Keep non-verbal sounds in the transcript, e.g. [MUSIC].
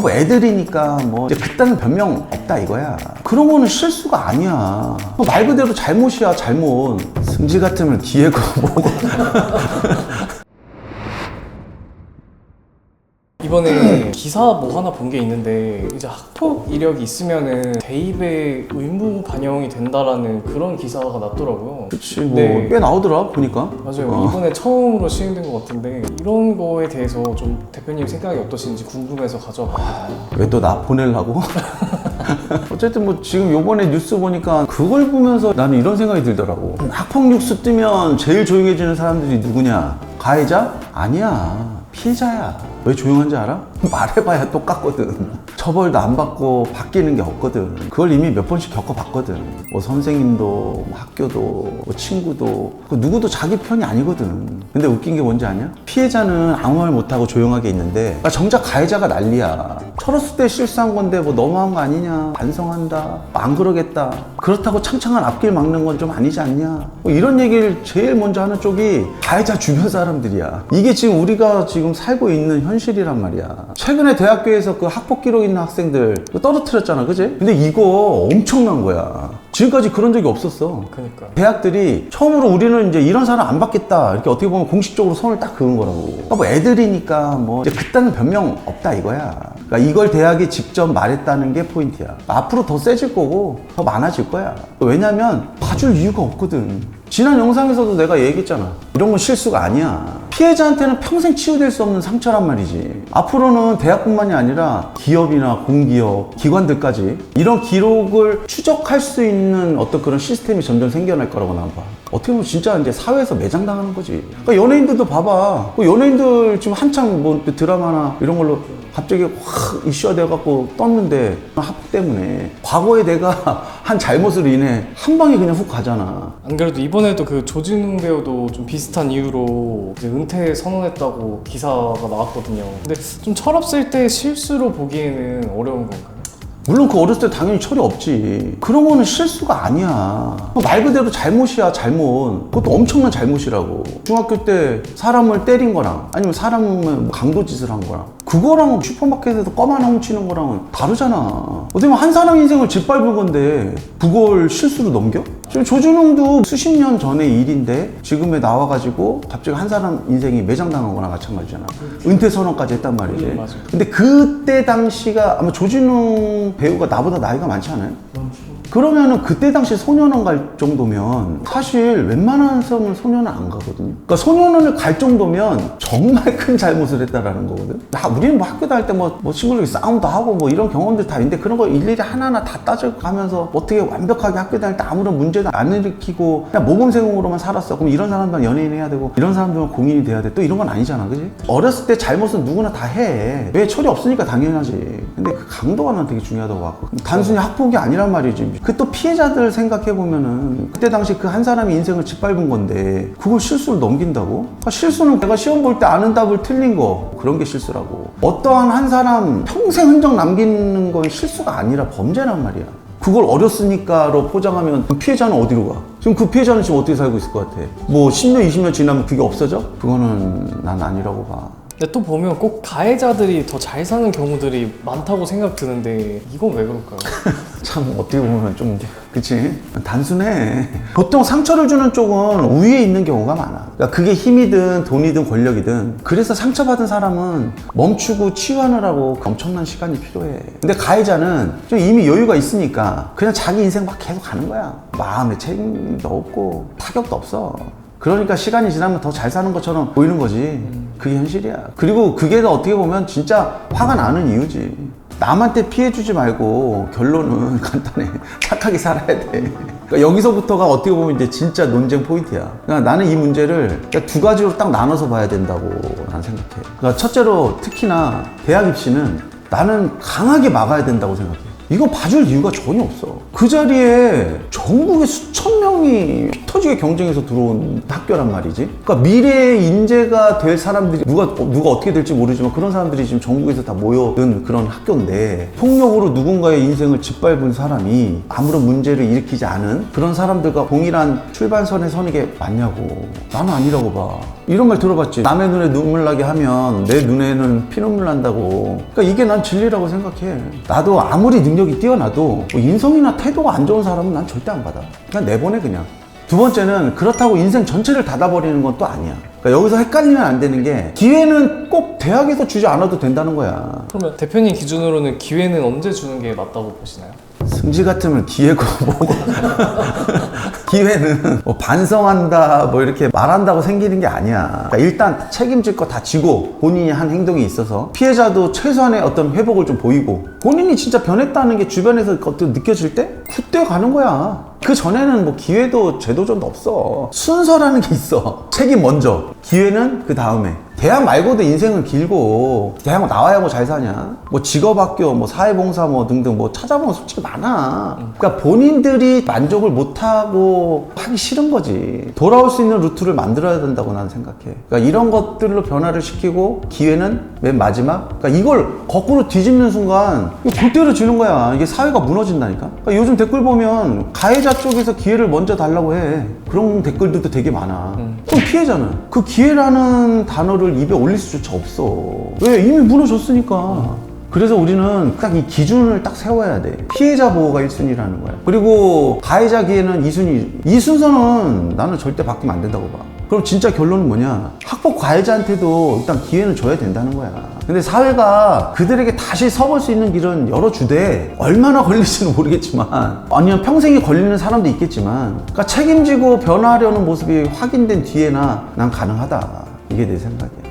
뭐 애들이니까 뭐 이제 그딴 변명 없다 이거야. 그런 거는 실수가 아니야. 뭐 말 그대로 잘못이야 잘못. 승질 같으면 뒤에 거 뭐고. 이번에 기사 뭐 하나 본 게 있는데 이제 학폭 이력이 있으면은 대입에 의무 반영이 된다라는 그런 기사가 났더라고요. 그치 뭐 네. 꽤 나오더라 보니까. 맞아요. 어. 이번에 처음으로 시행된 것 같은데 이런 거에 대해서 좀 대표님 생각이 어떠신지 궁금해서 가져와봤거든요. 왜 또 나 보내려고? [LAUGHS] 어쨌든 뭐 지금 요번에 뉴스 보니까 그걸 보면서 나는 이런 생각이 들더라고. 학폭 뉴스 뜨면 제일 조용해지는 사람들이 누구냐? 가해자? 아니야. 피해자야. 왜 조용한지 알아? [LAUGHS] 말해봐야 똑같거든. 처벌도 안 받고 바뀌는 게 없거든. 그걸 이미 몇 번씩 겪어봤거든. 뭐 선생님도, 뭐 학교도, 뭐 친구도. 그 누구도 자기 편이 아니거든. 근데 웃긴 게 뭔지 아냐? 피해자는 아무 말 못하고 조용하게 있는데, 그러니까 정작 가해자가 난리야. 철없을 때 실수한 건데 뭐 너무한 거 아니냐? 반성한다. 안 그러겠다. 그렇다고 창창한 앞길 막는 건 좀 아니지 않냐? 뭐 이런 얘기를 제일 먼저 하는 쪽이 가해자 주변 사람들이야. 이게 지금 우리가 지금 살고 있는 현실이란 말이야. 최근에 대학교에서 그 학폭 기록 있는 학생들 떨어뜨렸잖아, 그지? 근데 이거 엄청난 거야. 지금까지 그런 적이 없었어. 그러니까 대학들이 처음으로 우리는 이제 이런 사람 안 받겠다 이렇게 어떻게 보면 공식적으로 손을 딱 그은 거라고. 그러니까 뭐 애들이니까 뭐 이제 그딴 변명 없다 이거야. 그러니까 이걸 대학이 직접 말했다는 게 포인트야. 앞으로 더 세질 거고 더 많아질 거야. 왜냐면 봐줄 이유가 없거든. 지난 영상에서도 내가 얘기했잖아. 이런 건 실수가 아니야. 피해자한테는 평생 치유될 수 없는 상처란 말이지. 앞으로는 대학뿐만이 아니라 기업이나 공기업, 기관들까지 이런 기록을 추적할 수 있는 어떤 그런 시스템이 점점 생겨날 거라고 난 봐. 어떻게 보면 진짜 이제 사회에서 매장당하는 거지. 그러니까 연예인들도 봐봐. 그 연예인들 지금 한창 뭐 드라마나 이런 걸로 갑자기 확 이슈화 돼갖고 떴는데 학폭 때문에 과거에 내가 [LAUGHS] 한 잘못으로 인해 한 방에 그냥 훅 가잖아. 안 그래도 이번에도 그 조진웅 배우도 좀 비슷한 이유로 이제 은퇴 선언했다고 기사가 나왔거든요. 근데 좀 철없을 때 실수로 보기에는 어려운 건가요? 물론 그 어렸을 때 당연히 철이 없지. 그런 거는 실수가 아니야. 말 그대로 잘못이야, 잘못. 그것도 엄청난 잘못이라고. 중학교 때 사람을 때린 거랑 아니면 사람을 뭐 강도짓을 한 거랑 그거랑 슈퍼마켓에서 껌 하나 훔치는 거랑은 다르잖아. 어떻게 보면 한 사람 인생을 짓밟은 건데 그걸 실수로 넘겨? 지금 조준웅도 수십 년 전의 일인데 지금에 나와가지고 갑자기 한 사람 인생이 매장당한 거나 마찬가지잖아. 은퇴 선언까지 했단 말이지. 음, 맞아요. 근데 그때 당시가 아마 조진웅 배우가 나보다 나이가 많지 않아요? 그러면은 그때 당시 소년원 갈 정도면 사실 웬만한 사람은 소년원 안 가거든요. 그러니까 소년원을 갈 정도면 정말 큰 잘못을 했다라는 거거든. 나 우리는 뭐 학교 다닐 때뭐 뭐 친구들끼리 싸움도 하고 뭐 이런 경험들 다 있는데 그런 거 일일이 하나하나 다 따져가면서 어떻게 완벽하게 학교 다닐 때 아무런 문제도 안 일으키고 그냥 모범생으로만 살았어. 그럼 이런 사람들은 연예인 해야 되고 이런 사람들은 공인이 돼야 돼. 또 이런 건 아니잖아, 그지? 어렸을 때 잘못은 누구나 다 해. 왜 철이 없으니까 당연하지. 근데 그 강도가 난 되게 중요하다고 봤고 단순히 학폭이 아니란 말이지. 그 또 피해자들 생각해 보면은 그때 당시 그 한 사람이 인생을 짓밟은 건데 그걸 실수를 넘긴다고? 그러니까 실수는 내가 시험 볼 때 아는 답을 틀린 거 그런 게 실수라고. 어떠한 한 사람 평생 흔적 남기는 건 실수가 아니라 범죄란 말이야. 그걸 어렸으니까로 포장하면 그 피해자는 어디로 가? 지금 그 피해자는 지금 어떻게 살고 있을 것 같아? 뭐 10년, 20년 지나면 그게 없어져? 그거는 난 아니라고 봐. 근데 또 보면 꼭 가해자들이 더 잘 사는 경우들이 많다고 생각 드는데 이건 왜 그럴까요? [LAUGHS] 참 어떻게 보면 좀 그치? 단순해. 보통 상처를 주는 쪽은 위에 있는 경우가 많아. 그러니까 그게 힘이든 돈이든 권력이든. 그래서 상처받은 사람은 멈추고 치유하느라고 엄청난 시간이 필요해. 근데 가해자는 좀 이미 여유가 있으니까 그냥 자기 인생 막 계속 가는 거야. 마음에 책임도 없고 타격도 없어 그러니까 시간이 지나면 더 잘 사는 것처럼 보이는 거지. 그게 현실이야. 그리고 그게 어떻게 보면 진짜 화가 나는 이유지. 남한테 피해 주지 말고 결론은 [LAUGHS] 간단해. 착하게 살아야 돼. 그러니까 여기서부터가 어떻게 보면 이제 진짜 논쟁 포인트야. 그러니까 나는 이 문제를 그러니까 두 가지로 딱 나눠서 봐야 된다고 나는 생각해. 그러니까 첫째로 특히나 대학 입시는 나는 강하게 막아야 된다고 생각해. 이거 봐줄 이유가 전혀 없어. 그 자리에 전국에 수천 명이 피 터지게 경쟁해서 들어온 학교란 말이지. 그러니까 미래의 인재가 될 사람들이 누가 누가 어떻게 될지 모르지만 그런 사람들이 지금 전국에서 다 모여든 그런 학교인데 폭력으로 누군가의 인생을 짓밟은 사람이 아무런 문제를 일으키지 않은 그런 사람들과 동일한 출발선에 서는 게 맞냐고. 나는 아니라고 봐. 이런 말 들어봤지. 남의 눈에 눈물 나게 하면 내 눈에는 피눈물 난다고. 그러니까 이게 난 진리라고 생각해. 나도 아무리 능력이 뛰어나도 뭐 인성이나 태도가 안 좋은 사람은 난 절대 안 받아. 그냥 내보내 그냥. 두 번째는 그렇다고 인생 전체를 닫아버리는 건 또 아니야. 그러니까 여기서 헷갈리면 안 되는 게 기회는 꼭 대학에서 주지 않아도 된다는 거야. 그러면 대표님 기준으로는 기회는 언제 주는 게 맞다고 보시나요? 승지 같으면 기회고 뭐고 [LAUGHS] 기회는 뭐 반성한다 뭐 이렇게 말한다고 생기는 게 아니야. 그러니까 일단 책임질 거 다 지고 본인이 한 행동이 있어서 피해자도 최소한의 어떤 회복을 좀 보이고 본인이 진짜 변했다는 게 주변에서 어떻게 느껴질 때 그때 가는 거야. 그 전에는 뭐 기회도 제도전도 없어. 순서라는 게 있어. 책임 먼저. 기회는 그 다음에 대학 말고도 인생은 길고 대학 나와야 뭐 잘 사냐? 뭐 직업학교 뭐 사회봉사 뭐 등등 뭐 찾아보면 솔직히 많아. 그러니까 본인들이 만족을 못하고 하기 싫은 거지. 돌아올 수 있는 루트를 만들어야 된다고 나는 생각해. 그러니까 이런 것들로 변화를 시키고 기회는 맨 마지막? 그러니까 이걸 거꾸로 뒤집는 순간 골대로 지는 거야. 이게 사회가 무너진다니까? 그러니까 요즘 댓글 보면 가해자 쪽에서 기회를 먼저 달라고 해. 그런 댓글들도 되게 많아. 그럼 피해자는. 그 기회라는 단어 를 입에 올릴 수조차 없어 왜 이미 무너졌으니까 그래서 우리는 딱 이 기준을 딱 세워야 돼. 피해자 보호가 1순위라는 거야. 그리고 가해자 기회는 2순위. 이 순서는 나는 절대 바뀌면 안 된다고 봐. 그럼 진짜 결론은 뭐냐? 학폭 가해자한테도 일단 기회는 줘야 된다는 거야. 근데 사회가 그들에게 다시 서볼 수 있는 길은 열어주되 얼마나 걸릴지는 [LAUGHS] 모르겠지만 아니면 평생이 걸리는 사람도 있겠지만 그러니까 책임지고 변화하려는 모습이 확인된 뒤에나 난 가능하다. 이게 내 생각이야.